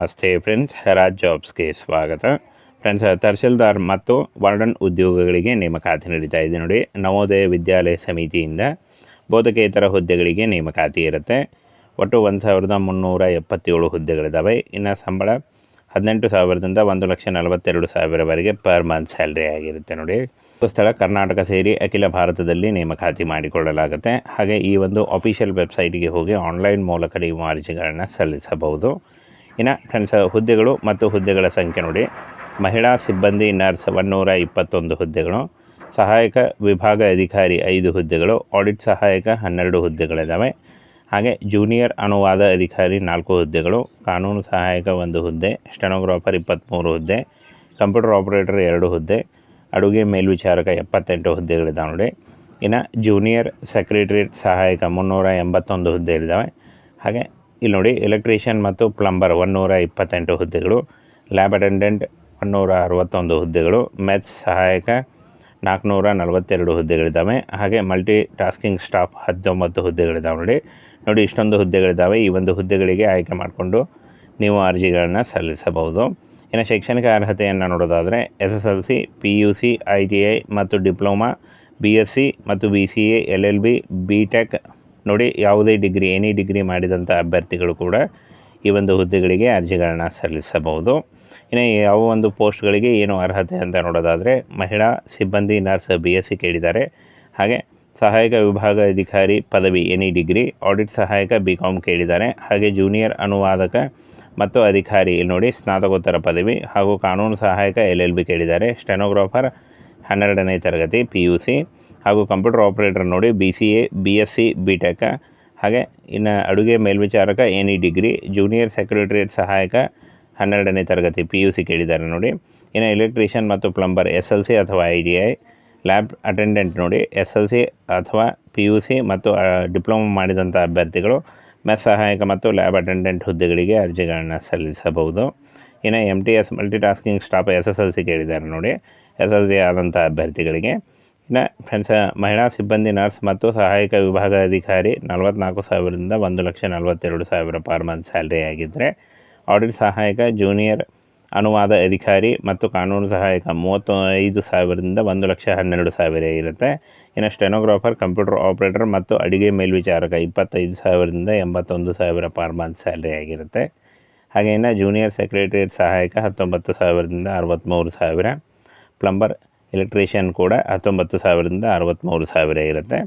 ನಮಸ್ತೆ ಫ್ರೆಂಡ್ಸ್ ಹೆರಾಜ್ ಜಾಬ್ಸ್ಗೆ ಸ್ವಾಗತ. ಫ್ರೆಂಡ್ಸ್ ತಹಸೀಲ್ದಾರ್ ಮತ್ತು ವಾರ್ಡನ್ ಉದ್ಯೋಗಗಳಿಗೆ ನೇಮಕಾತಿ ನಡೀತಾ ಇದೆ ನೋಡಿ. ನವೋದಯ ವಿದ್ಯಾಲಯ ಸಮಿತಿಯಿಂದ ಬೋಧಕೇತರ ಹುದ್ದೆಗಳಿಗೆ ನೇಮಕಾತಿ ಇರುತ್ತೆ. ಒಟ್ಟು ಒಂದು ಸಾವಿರದ ಮುನ್ನೂರ ಎಪ್ಪತ್ತೇಳು ಹುದ್ದೆಗಳಿದ್ದಾವೆ ಇನ್ನು ಸಂಬಳ ಹದಿನೆಂಟು ಸಾವಿರದಿಂದ ಒಂದು ಲಕ್ಷ ನಲವತ್ತೆರಡು ಸಾವಿರವರೆಗೆ ಪರ್ ಮಂತ್ ಸ್ಯಾಲ್ರಿ ಆಗಿರುತ್ತೆ ನೋಡಿ. ಸ್ಥಳ ಕರ್ನಾಟಕ ಸೇರಿ ಅಖಿಲ ಭಾರತದಲ್ಲಿ ನೇಮಕಾತಿ ಮಾಡಿಕೊಳ್ಳಲಾಗುತ್ತೆ. ಹಾಗೆ ಈ ಒಂದು ಅಫಿಷಿಯಲ್ ವೆಬ್ಸೈಟ್ಗೆ ಹೋಗಿ ಆನ್ಲೈನ್ ಮೂಲಕ ನೀವು ಅರ್ಜಿಗಳನ್ನು ಸಲ್ಲಿಸಬಹುದು. ಇನ್ನು ಫ್ರೆಂಡ್ಸ್ ಹುದ್ದೆಗಳು ಮತ್ತು ಹುದ್ದೆಗಳ ಸಂಖ್ಯೆ ನೋಡಿ. ಮಹಿಳಾ ಸಿಬ್ಬಂದಿ ನರ್ಸ್ ಒನ್ನೂರ ಇಪ್ಪತ್ತೊಂದು ಹುದ್ದೆಗಳು. ಸಹಾಯಕ ವಿಭಾಗ ಅಧಿಕಾರಿ ಐದು ಹುದ್ದೆಗಳು. ಆಡಿಟ್ ಸಹಾಯಕ ಹನ್ನೆರಡು ಹುದ್ದೆಗಳಿದ್ದಾವೆ ಹಾಗೆ ಜೂನಿಯರ್ ಅನುವಾದ ಅಧಿಕಾರಿ ನಾಲ್ಕು ಹುದ್ದೆಗಳು. ಕಾನೂನು ಸಹಾಯಕ ಒಂದು ಹುದ್ದೆ. ಸ್ಟೆನೋಗ್ರಾಫರ್ ಇಪ್ಪತ್ತ್ಮೂರು ಹುದ್ದೆ. ಕಂಪ್ಯೂಟರ್ ಆಪರೇಟರ್ ಎರಡು ಹುದ್ದೆ. ಅಡುಗೆ ಮೇಲ್ವಿಚಾರಕ ಎಪ್ಪತ್ತೆಂಟು ಹುದ್ದೆಗಳಿದ್ದಾವೆ ನೋಡಿ. ಇನ್ನು ಜೂನಿಯರ್ ಸೆಕ್ರೆಟರಿಯೇಟ್ ಸಹಾಯಕ ಮುನ್ನೂರ ಎಂಬತ್ತೊಂದು ಹುದ್ದೆಗಳಿದ್ದಾವೆ ಹಾಗೆ ಇಲ್ಲಿ ನೋಡಿ ಎಲೆಕ್ಟ್ರಿಷಿಯನ್ ಮತ್ತು ಪ್ಲಂಬರ್ ಒನ್ನೂರ ಇಪ್ಪತ್ತೆಂಟು ಹುದ್ದೆಗಳು ಲ್ಯಾಬ್ ಅಟೆಂಡೆಂಟ್ ಒನ್ನೂರ ಅರವತ್ತೊಂದು ಹುದ್ದೆಗಳು ಮೆಥ್ಸ್ ಸಹಾಯಕ ನಾಲ್ಕುನೂರ ನಲವತ್ತೆರಡು ಹುದ್ದೆಗಳಿದ್ದಾವೆ. ಹಾಗೆ ಮಲ್ಟಿ ಟಾಸ್ಕಿಂಗ್ ಸ್ಟಾಫ್ ಹತ್ತೊಂಬತ್ತು ಹುದ್ದೆಗಳಿದ್ದಾವೆ ನೋಡಿ. ನೋಡಿ, ಇಷ್ಟೊಂದು ಹುದ್ದೆಗಳಿದ್ದಾವೆ. ಈ ಒಂದು ಹುದ್ದೆಗಳಿಗೆ ಆಯ್ಕೆ ಮಾಡಿಕೊಂಡು ನೀವು ಅರ್ಜಿಗಳನ್ನು ಸಲ್ಲಿಸಬಹುದು. ಇನ್ನು ಶೈಕ್ಷಣಿಕ ಅರ್ಹತೆಯನ್ನು ನೋಡೋದಾದರೆ S S L C P U C, I T I ಮತ್ತು ಡಿಪ್ಲೊಮಾ, ಬಿ ಎಸ್ ಸಿ ಮತ್ತು B C A, L L B B tech ನೋಡಿ, ಯಾವುದೇ ಡಿಗ್ರಿ, ಎನಿ ಡಿಗ್ರಿ ಮಾಡಿದಂಥ ಅಭ್ಯರ್ಥಿಗಳು ಕೂಡ ಈ ಒಂದು ಹುದ್ದೆಗಳಿಗೆ ಅರ್ಜಿಗಳನ್ನು ಸಲ್ಲಿಸಬಹುದು. ಇನ್ನು ಯಾವ ಒಂದು ಪೋಸ್ಟ್ಗಳಿಗೆ ಏನು ಅರ್ಹತೆ ಅಂತ ನೋಡೋದಾದರೆ, ಮಹಿಳಾ ಸಿಬ್ಬಂದಿ ನರ್ಸ್ ಬಿ ಎಸ್ ಸಿ ಕೇಳಿದ್ದಾರೆ. ಹಾಗೆ ಸಹಾಯಕ ವಿಭಾಗ ಅಧಿಕಾರಿ ಪದವಿ, ಎನಿ ಡಿಗ್ರಿ, ಆಡಿಟ್ ಸಹಾಯಕ ಬಿ ಕಾಮ್ ಕೇಳಿದ್ದಾರೆ. ಹಾಗೆ ಜೂನಿಯರ್ ಅನುವಾದಕ ಮತ್ತು ಅಧಿಕಾರಿ ನೋಡಿ ಸ್ನಾತಕೋತ್ತರ ಪದವಿ ಹಾಗೂ ಕಾನೂನು ಸಹಾಯಕ ಎಲ್ ಎಲ್ ಬಿ ಕೇಳಿದ್ದಾರೆ. ಸ್ಟೆನೋಗ್ರಾಫರ್ ಹನ್ನೆರಡನೇ ತರಗತಿ, ಪಿ ಯು ಸಿ. ಹಾಗೂ ಕಂಪ್ಯೂಟರ್ ಆಪರೇಟರ್ ನೋಡಿ B C A B S C B tech ಹಾಗೆ ಇನ್ನು ಅಡುಗೆ ಮೇಲ್ವಿಚಾರಕ ಎನಿ ಡಿಗ್ರಿ ಜೂನಿಯರ್ ಸೆಕ್ರೆಟರಿಯೇಟ್ ಸಹಾಯಕ ಹನ್ನೆರಡನೇ ತರಗತಿ ಪಿ ಯು ಸಿ ಕೇಳಿದ್ದಾರೆ ನೋಡಿ. ಇನ್ನು ಎಲೆಕ್ಟ್ರಿಷಿಯನ್ ಮತ್ತು ಪ್ಲಂಬರ್ ಎಸ್ ಎಲ್ ಸಿ ಅಥವಾ I D I lab attendant ನೋಡಿ ಎಸ್ ಎಲ್ ಸಿ ಅಥವಾ ಪಿ ಯು ಸಿ ಮತ್ತು ಡಿಪ್ಲೊಮಾ ಮಾಡಿದಂಥ ಅಭ್ಯರ್ಥಿಗಳು ಮೆಸ್ ಸಹಾಯಕ ಮತ್ತು ಲ್ಯಾಬ್ ಅಟೆಂಡೆಂಟ್ ಹುದ್ದೆಗಳಿಗೆ ಅರ್ಜಿಗಳನ್ನು ಸಲ್ಲಿಸಬಹುದು. ಇನ್ನು M T S multi tasking staff S S L C ಕೇಳಿದ್ದಾರೆ ನೋಡಿ. ಎಸ್ ಎಲ್ ಸಿ ಆದಂಥ ಅಭ್ಯರ್ಥಿಗಳಿಗೆ. ಇನ್ನು ಫ್ರೆಂಡ್ಸ್ ಮಹಿಳಾ ಸಿಬ್ಬಂದಿ ನರ್ಸ್ ಮತ್ತು ಸಹಾಯಕ ವಿಭಾಗ ಅಧಿಕಾರಿ ನಲವತ್ತ್ನಾಲ್ಕು ಸಾವಿರದಿಂದ ಒಂದು ಲಕ್ಷ ನಲವತ್ತೆರಡು ಸಾವಿರ ಪರ್ ಮಂತ್ ಸ್ಯಾಲ್ರಿ ಆಗಿದ್ದರೆ ಆಡಿಟ್ ಸಹಾಯಕ ಜೂನಿಯರ್ ಅನುವಾದ ಅಧಿಕಾರಿ ಮತ್ತು ಕಾನೂನು ಸಹಾಯಕ ಮೂವತ್ತು ಐದು ಸಾವಿರದಿಂದ ಒಂದು ಲಕ್ಷ ಹನ್ನೆರಡು ಸಾವಿರ ಇರುತ್ತೆ. ಇನ್ನು ಸ್ಟೆನೋಗ್ರಾಫರ್ ಕಂಪ್ಯೂಟರ್ ಆಪರೇಟರ್ ಮತ್ತು ಅಡಿಗೆ ಮೇಲ್ವಿಚಾರಕ ಇಪ್ಪತ್ತೈದು ಸಾವಿರದಿಂದ ಎಂಬತ್ತೊಂದು ಸಾವಿರ ಪರ್ ಮಂತ್ ಸ್ಯಾಲ್ರಿ ಆಗಿರುತ್ತೆ. ಹಾಗೆ ಇನ್ನು ಜೂನಿಯರ್ ಸೆಕ್ರೆಟರಿಯೇಟ್ ಸಹಾಯಕ ಹತ್ತೊಂಬತ್ತು ಸಾವಿರದಿಂದ ಅರವತ್ತ್ಮೂರು ಸಾವಿರ ಪ್ಲಂಬರ್ ಎಲೆಕ್ಟ್ರಿಷಿಯನ್ ಕೂಡ ಹತ್ತೊಂಬತ್ತು ಸಾವಿರದಿಂದ ಅರವತ್ತ್ಮೂರು ಸಾವಿರ ಇರುತ್ತೆ.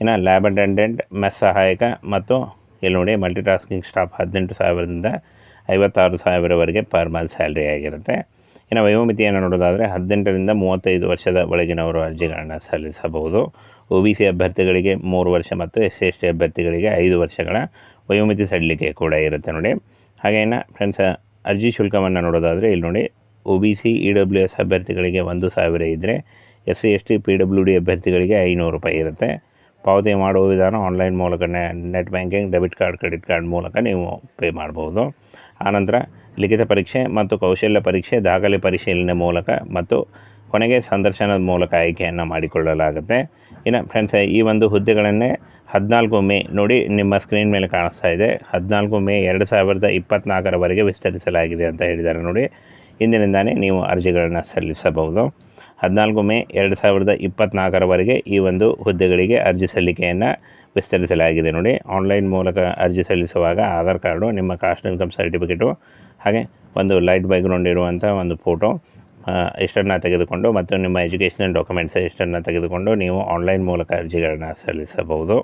ಇನ್ನು ಲ್ಯಾಬ್ ಅಟೆಂಡೆಂಟ್ ಮೆಸ್ ಸಹಾಯಕ ಮತ್ತು ಇಲ್ಲಿ ನೋಡಿ ಮಲ್ಟಿ ಟಾಸ್ಕಿಂಗ್ ಸ್ಟಾಫ್ ಹದಿನೆಂಟು ಸಾವಿರದಿಂದ ಐವತ್ತಾರು ಸಾವಿರವರೆಗೆ ಪರ್ ಮಂತ್ ಸ್ಯಾಲ್ರಿ ಆಗಿರುತ್ತೆ. ಇನ್ನು ವಯೋಮಿತಿಯನ್ನು ನೋಡೋದಾದರೆ ಹದಿನೆಂಟರಿಂದ ಮೂವತ್ತೈದು ವರ್ಷದ ಒಳಗಿನವರು ಅರ್ಜಿಗಳನ್ನು ಸಲ್ಲಿಸಬಹುದು. ಒ ಬಿ ಸಿ ಅಭ್ಯರ್ಥಿಗಳಿಗೆ ಮೂರು ವರ್ಷ ಮತ್ತು ಎಸ್ ಸಿ ಎಸ್ ಟಿ ಅಭ್ಯರ್ಥಿಗಳಿಗೆ ಐದು ವರ್ಷಗಳ ವಯೋಮಿತಿ ಸಡಿಲಿಕೆ ಕೂಡ ಇರುತ್ತೆ ನೋಡಿ. ಹಾಗೆ ಇನ್ನು ಫ್ರೆಂಡ್ಸ್ ಅರ್ಜಿ ಶುಲ್ಕವನ್ನು ನೋಡೋದಾದರೆ ಇಲ್ಲಿ ನೋಡಿ O B C, E W S ಅಭ್ಯರ್ಥಿಗಳಿಗೆ ಒಂದು ಸಾವಿರ ಇದ್ದರೆ S C S T, P W D ಅಭ್ಯರ್ಥಿಗಳಿಗೆ ಐನೂರು ರೂಪಾಯಿ ಇರುತ್ತೆ. ಪಾವತಿ ಮಾಡುವ ವಿಧಾನ ಆನ್ಲೈನ್ ಮೂಲಕ net banking, debit card, credit card ಮೂಲಕ ನೀವು ಪೇ ಮಾಡ್ಬೋದು. ಆನಂತರ ಲಿಖಿತ ಪರೀಕ್ಷೆ ಮತ್ತು ಕೌಶಲ್ಯ ಪರೀಕ್ಷೆ, ದಾಖಲೆ ಪರಿಶೀಲನೆ ಮೂಲಕ ಮತ್ತು ಕೊನೆಗೆ ಸಂದರ್ಶನದ ಮೂಲಕ ಆಯ್ಕೆಯನ್ನು ಮಾಡಿಕೊಳ್ಳಲಾಗುತ್ತೆ. ಇನ್ನು ಫ್ರೆಂಡ್ಸ್ ಈ ಒಂದು ಹುದ್ದೆಗಳನ್ನೇ ಹದಿನಾಲ್ಕು ಮೇ ನೋಡಿ ನಿಮ್ಮ ಸ್ಕ್ರೀನ್ ಮೇಲೆ ಕಾಣಿಸ್ತಾ ಇದೆ. ಹದಿನಾಲ್ಕು ಮೇ ಎರಡು ಸಾವಿರದ ಇಪ್ಪತ್ತ್ನಾಲ್ಕರವರೆಗೆ ವಿಸ್ತರಿಸಲಾಗಿದೆ ಅಂತ ಹೇಳಿದ್ದಾರೆ ನೋಡಿ. ಇಂದಿನಿಂದಾನೇ ನೀವು ಅರ್ಜಿಗಳನ್ನು ಸಲ್ಲಿಸಬಹುದು. ಹದಿನಾಲ್ಕು ಮೇ ಎರಡು ಸಾವಿರದ ಇಪ್ಪತ್ತ್ನಾಲ್ಕರವರೆಗೆ ಈ ಒಂದು ಹುದ್ದೆಗಳಿಗೆ ಅರ್ಜಿ ಸಲ್ಲಿಕೆಯನ್ನು ವಿಸ್ತರಿಸಲಾಗಿದೆ ನೋಡಿ. ಆನ್ಲೈನ್ ಮೂಲಕ ಅರ್ಜಿ ಸಲ್ಲಿಸುವಾಗ ಆಧಾರ್ ಕಾರ್ಡು, ನಿಮ್ಮ ಕಾಸ್ಟ್ ಇನ್ಕಮ್ ಸರ್ಟಿಫಿಕೇಟು, ಹಾಗೆ ಒಂದು ಲೈಟ್ ಬ್ಯಾಕ್ಗ್ರೌಂಡ್ ಇರುವಂಥ ಒಂದು ಫೋಟೋ ಇಷ್ಟನ್ನು ತೆಗೆದುಕೊಂಡು ಮತ್ತು ನಿಮ್ಮ ಎಜುಕೇಷನಲ್ ಡಾಕ್ಯುಮೆಂಟ್ಸ್ ಇಷ್ಟನ್ನು ತೆಗೆದುಕೊಂಡು ನೀವು ಆನ್ಲೈನ್ ಮೂಲಕ ಅರ್ಜಿಗಳನ್ನು ಸಲ್ಲಿಸಬಹುದು.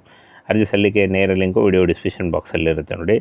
ಅರ್ಜಿ ಸಲ್ಲಿಕೆ ನೇರ ಲಿಂಕು ವಿಡಿಯೋ ಡಿಸ್ಕ್ರಿಪ್ಷನ್ ಬಾಕ್ಸಲ್ಲಿರುತ್ತೆ ನೋಡಿ.